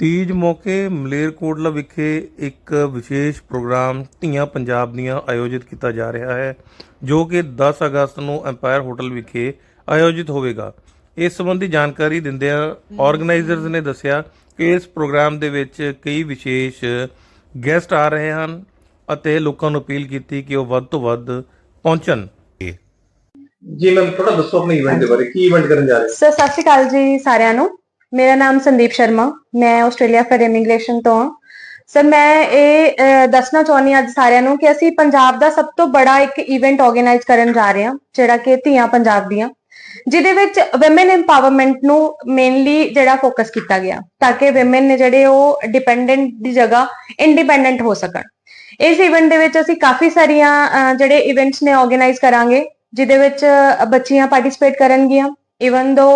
ਤੀਜ ਮੌਕੇ ਮਲੇਰਕੋਟਲਾ ਵਿਖੇ ਇੱਕ ਵਿਸ਼ੇਸ਼ ਪ੍ਰੋਗਰਾਮ ਧੀਆਂ ਪੰਜਾਬ ਦੀਆਂ ਆਯੋਜਿਤ ਕੀਤਾ ਜਾ ਰਿਹਾ ਹੈ ਜੋ ਕਿ 10 ਅਗਸਤ ਨੂੰ ਐਮਪਾਇਰ ਹੋਟਲ ਵਿਖੇ ਆਯੋਜਿਤ ਹੋਵੇਗਾ। ਇਸ ਸੰਬੰਧੀ ਜਾਣਕਾਰੀ ਦਿੰਦਿਆਂ ਆਰਗੇਨਾਈਜ਼ਰਸ ਨੇ ਦੱਸਿਆ ਕਿ ਇਸ ਪ੍ਰੋਗਰਾਮ ਦੇ ਵਿੱਚ ਕਈ ਵਿਸ਼ੇਸ਼ ਗੈਸਟ ਆ ਰਹੇ ਹਨ ਅਤੇ ਲੋਕਾਂ ਨੂੰ ਅਪੀਲ ਕੀਤੀ ਕਿ ਉਹ ਵੱਧ ਤੋਂ ਵੱਧ ਪਹੁੰਚਣ। ਜੀ ਮੈਮ ਥੋੜਾ ਦੱਸੋ ਆਪਣੇ ਇਵੈਂਟ ਦੇ ਬਾਰੇ ਕੀ ਇਵੈਂਟ ਕਰਨ ਜਾ ਰਹੇ ਸਰ ਸਤਿ ਸ਼੍ਰੀ ਅਕਾਲ ਜੀ ਸਾਰਿਆਂ ਨੂੰ। ਮੇਰਾ ਨਾਮ ਸੰਦੀਪ ਸ਼ਰਮਾ, ਮੈਂ ਆਸਟ੍ਰੇਲੀਆ ਫਰ ਇਮੀਗ੍ਰੇਸ਼ਨ ਤੋਂ ਹਾਂ। ਸਰ ਮੈਂ ਇਹ ਦੱਸਣਾ ਚਾਹੁੰਦੀ ਹਾਂ ਅੱਜ ਸਾਰਿਆਂ ਨੂੰ ਕਿ ਅਸੀਂ ਪੰਜਾਬ ਦਾ ਸਭ ਤੋਂ ਬੜਾ ਇੱਕ ਇਵੈਂਟ ਆਰਗੇਨਾਈਜ਼ ਕਰਨ ਜਾ ਰਹੇ ਹਾਂ, ਜਿਹੜਾ ਕਿ ਧੀਆਂ ਪੰਜਾਬ ਦੀਆਂ, ਜਿਹਦੇ ਵਿੱਚ ਔਮਨ ਐਮਪਾਵਰਮੈਂਟ ਨੂੰ ਮੇਨਲੀ ਜਿਹੜਾ ਫੋਕਸ ਕੀਤਾ ਗਿਆ, ਤਾਂ ਕਿ ਔਮਨ ਨੇ ਜਿਹੜੇ ਉਹ ਡਿਪੈਂਡੈਂਟ ਦੀ ਜਗ੍ਹਾ ਇੰਡੀਪੈਂਡੈਂਟ ਹੋ ਸਕਣ। ਇਸ ਇਵੈਂਟ ਦੇ ਵਿੱਚ ਅਸੀਂ ਕਾਫੀ ਸਾਰੀਆਂ ਜਿਹੜੇ ਇਵੈਂਟਸ ਨੇ ਆਰਗੇਨਾਈਜ਼ ਕਰਾਂਗੇ, ਜਿਹਦੇ ਵਿੱਚ ਬੱਚੀਆਂ ਪਾਰਟਿਸਿਪੇਟ ਕਰਨਗੀਆਂ ਇਵਨ ਦੋ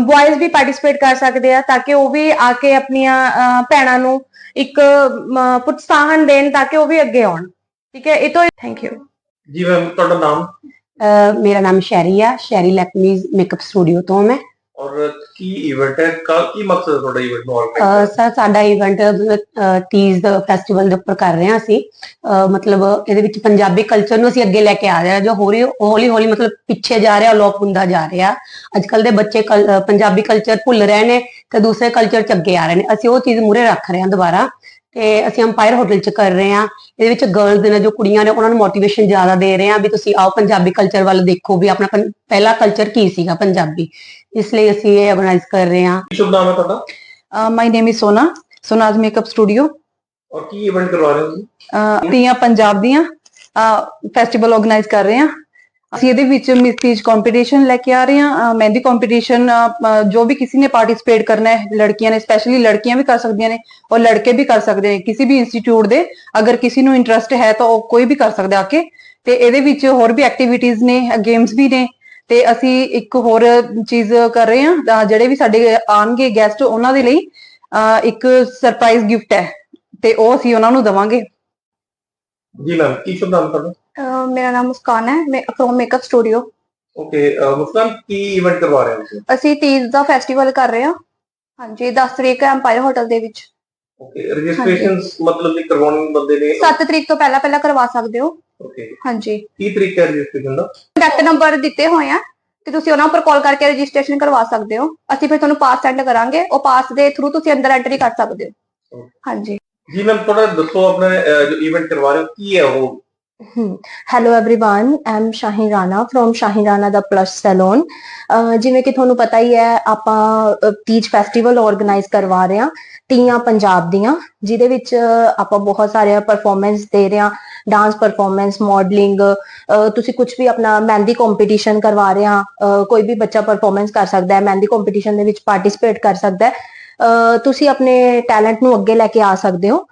ਬॉयਜ਼ ਵੀ ਪਾਰਟਿਸਿਪੇਟ ਕਰ ਸਕਦੇ ਆ ਤਾਂ ਕਿ ਉਹ ਵੀ ਆ ਕੇ ਆਪਣੀਆਂ ਭੈਣਾਂ ਨੂੰ ਇੱਕ ਪ੍ਰੋਤਸਾਹਨ ਦੇਣ ਤਾਂ ਕਿ ਉਹ ਵੀ ਅੱਗੇ ਆਉਣ। ਠੀਕ ਹੈ? ਇਹ ਤੋਂ ਥੈਂਕ ਯੂ ਜੀ ਮੈਮ ਤੁਹਾਡਾ ਨਾਮ? ਮੇਰਾ ਨਾਮ ਸ਼ੈਰੀ ਆ। ਸ਼ੈਰੀ ਲੈਕਮੀਜ਼ ਮੇਕਅਪ ਸਟੂਡੀਓ ਤੋਂ ਮੈਂ। ਔਰ ਕੀ ਇਵੈਂਟ ਹੈ? ਕਾ- ਕੀ ਮਕਸਦ ਹੈ ਤੁਹਾਡਾ ਇਵੈਂਟ ਨੂੰ ਅਹ ਆਰਗੇਨਾਈਜ਼ ਸਰ ਸਾਡਾ ਇਵੈਂਟ ਤੀਜ ਦਾ ਫੈਸਟੀਵਲ ਦੇ ਉੱਪਰ ਕਰ ਰਹੇ ਹਾਂ ਅਸੀਂ। ਅਹ ਮਤਲਬ ਇਹਦੇ ਵਿੱਚ ਪੰਜਾਬੀ ਕਲਚਰ ਨੂੰ ਅਸੀਂ ਅੱਗੇ ਲੈ ਕੇ ਆ ਰਹੇ ਹਾਂ ਜੋ ਹੌਲੀ ਹੌਲੀ ਹੌਲੀ ਮਤਲਬ ਪਿੱਛੇ ਜਾ ਰਿਹਾ ਅਲੋਪ ਹੁੰਦਾ ਜਾ ਰਿਹਾ। ਅੱਜ ਕੱਲ ਦੇ ਬੱਚੇ ਕਲ- ਅਹ ਪੰਜਾਬੀ ਕਲਚਰ ਭੁੱਲ ਰਹੇ ਨੇ ਤੇ ਦੂਸਰੇ ਕਲਚਰ ਚ ਅੱਗੇ ਆ ਰਹੇ ਨੇ। ਅਸੀਂ ਉਹ ਚੀਜ਼ ਮੂਰੇ ਰੱਖ ਰਹੇ ਹਾਂ ਦੁਬਾਰਾ ਤੇ ਅਸੀਂ ਅੰਪਾਇਰ ਹੋਟਲ ਚ ਕਰ ਰਹੇ ਹਾਂ। ਇਹਦੇ ਵਿੱਚ ਗਰਲਸ ਦੇ ਜੋ ਕੁੜੀਆਂ ਨੇ ਉਹਨਾਂ ਨੂੰ ਮੋਟੀਵੇਸ਼ਨ ਜ਼ਿਆਦਾ ਦੇ ਰਹੇ ਹਾਂ ਵੀ ਤੁਸੀਂ ਆਓ ਪੰਜਾਬੀ ਕਲਚਰ ਵੱਲ ਦੇਖੋ ਵੀ ਆਪਣਾ ਪੰ- ਪਹਿਲਾ ਕਲਚਰ ਕੀ ਸੀਗਾ ਪੰਜਾਬੀ। ਇਸ ਲਈ ਅਸੀਂ ਇਹ ਆਰਗੇਨਾਈਜ਼ ਕਰ ਰਹੇ ਹਾਂ। ਕੀ ਸ਼ੁਭ ਨਾਮ ਹੈ ਤੁਹਾਡਾ? ਮਾਈ ਨੇਮ ਇਜ਼ ਸੋਨਾ। ਸੋਨਾਜ਼ ਮੇਕਅਪ ਸਟੂਡੀਓ ਔਰ ਕੀ ਇਵੈਂਟ ਕਰਵਾ ਰਹੇ ਹੋ ਤੁਸੀਂ? ਤੀਆਂ ਪੰਜਾਬ ਦੀਆਂ। ਫੈਸਟੀਵਲ ਆਰਗੇਨਾਈਜ਼ ਕਰ ਰਹੇ ਹਾਂ। ਅਸੀਂ ਇਹਦੇ ਵਿੱਚ ਮਿਸਟੀਜ ਕੰਪੀਟੀਸ਼ਨ ਲੈ ਕੇ ਆ ਰਹੇ ਹਾਂ। ਮਹਿੰਦੀ ਕੰਪੀਟੀਸ਼ਨ ਜੋ ਵੀ ਕਿਸੇ ਨੇ ਪਾਰਟਿਸਿਪੇਟ ਕਰਨਾ ਹੈ ਲੜਕੀਆਂ ਨੇ ਸਪੈਸ਼ਲੀ ਲੜਕੀਆਂ ਵੀ ਕਰ ਸਕਦੀਆਂ ਨੇ ਔਰ ਲੜਕੇ ਵੀ ਕਰ ਸਕਦੇ ਨੇ। ਕਿਸੇ ਵੀ ਇੰਸਟੀਚਿਊਟ ਦੇ ਅਗਰ ਕਿਸੇ ਨੂੰ ਇੰਟਰਸਟ ਹੈ ਤਾਂ ਉਹ ਕੋਈ ਵੀ ਕਰ ਸਕਦਾ ਆ ਕੇ। ਤੇ ਇਹਦੇ ਵਿੱਚ ਹੋਰ ਵੀ ਐਕਟੀਵਿਟੀਜ਼ ਨੇ ਗੇਮਸ ਵੀ ਨੇ। ਤੇ ਅਸੀਂ ਇੱਕ ਹੋਰ ਚੀਜ਼ ਕਰ ਰਹੇ ਹਾਂ ਜਿਹੜੇ ਵੀ ਸਾਡੇ ਆਣਗੇ ਗੈਸਟ ਉਹਨਾਂ ਦੇ ਲਈ ਇੱਕ ਸਰਪ੍ਰਾਈਜ਼ ਗਿਫਟ ਹੈ ਤੇ ਉਹ ਅਸੀਂ ਉਹਨਾਂ ਨੂੰ ਦਵਾਂਗੇ। ਜੀ ਮੈਮ ਕੀ ਸ਼ੁਭ ਨਾਮ ਤੁਹਾਡਾ? ਮੇਰਾ ਨਾਮ ਮੁਸਕਾਨ ਹੈ ਮੈਂ from makeup studio okay Muskan Ki event ਕਰਵਾ ਰਹੇ ਹੋ ਤੁਸੀਂ? ਅਸੀਂ ਤੀਜ ਦਾ ਫੈਸਟੀਵਲ ਕਰ ਰਹੇ ਹਾਂ। ਹਾਂਜੀ 10 ਤਰੀਕ ਹੈ ਐਮਪਾਇਰ ਹੋਟਲ ਦੇ ਵਿੱਚ। ਓਕੇ ਰਜਿਸਟ੍ਰੇਸ਼ਨਸ ਮਤਲਬ ਕਿ ਕਰਵਾਉਣ ਬੰਦੇ ਨੇ 7 ਤਰੀਕ ਤੋਂ ਪਹਿਲਾਂ ਪਹਿਲਾਂ ਕਰਵਾ ਸਕਦੇ ਹੋ। ਓਕੇ ਹਾਂਜੀ ਕੀ ਤਰੀਕਾ ਹੈ ਰਜਿਸਟ੍ਰੇਸ਼ਨ ਦਾ ਕੰਟੈਕਟ ਨੰਬਰ ਦਿੱਤੇ ਹੋਏ ਆ ਕਿ ਤੁਸੀਂ ਉਹਨਾਂ ਉੱਪਰ ਕਾਲ ਕਰਕੇ ਰਜਿਸਟ੍ਰੇਸ਼ਨ ਕਰਵਾ ਸਕਦੇ ਹੋ ਅਸੀਂ ਫਿਰ ਤੁਹਾਨੂੰ ਪਾਸ ਸੈਂਡ ਕਰਾਂਗੇ ਉਹ ਪਾਸ ਦੇ ਥਰੂ ਤੁਸੀਂ ਅੰਦਰ ਐਂਟਰੀ ਕਰ ਸਕਦੇ ਹੋ ਹਾਂਜੀ ਜੀ ਮੈਮ ਥੋੜਾ ਦੱਸੋ ਆਪਣਾ ਅਹ, ਜੋ ਇਵੈਂਟ ਕਰਵਾ ਰਹੇ ਹੋ ਕੀ ਹੈ ਉਹ hello everyone I am Shaheen Rana from Shaheen Rana the plus salon ਜਿਵੇਂ ਕਿ ਤੁਹਾਨੂੰ ਪਤਾ ਹੀ ਹੈ ਆਪਾਂ ਅਹ, ਤੀਜ ਫੈਸਟੀਵਲ ਆਰਗੇਨਾਈਜ਼ ਕਰਵਾ ਰਹੇ ਹਾਂ ਤੀਆਂ ਪੰਜਾਬ ਦੀਆਂ ਜਿਹਦੇ ਵਿੱਚ ਅਹ, ਆਪਾਂ ਬਹੁਤ ਸਾਰੇ ਪਰਫਾਰਮੈਂਸ ਦੇ ਰਹੇ ਹਾਂ ਡਾਂਸ ਪਰਫਾਰਮੈਂਸ ਮਾਡਲਿੰਗ ਤੁਸੀਂ ਕੁਝ ਵੀ ਆਪਣਾ ਮਹਿੰਦੀ ਕੰਪੀਟੀਸ਼ਨ ਕਰਵਾ ਰਹੇ ਹਾਂ ਕੋਈ ਵੀ ਬੱਚਾ ਪਰਫਾਰਮੈਂਸ ਕਰ ਸਕਦਾ ਹੈ ਮਹਿੰਦੀ ਕੰਪੀਟੀਸ਼ਨ ਦੇ ਵਿੱਚ ਪਾਰਟਿਸਿਪੇਟ ਕਰ ਸਕਦਾ ਹੈ ਅਹ, ਤੁਸੀਂ ਆਪਣੇ ਟੈਲੈਂਟ ਨੂੰ ਅੱਗੇ ਲੈ ਕੇ ਆ ਸਕਦੇ ਹੋ।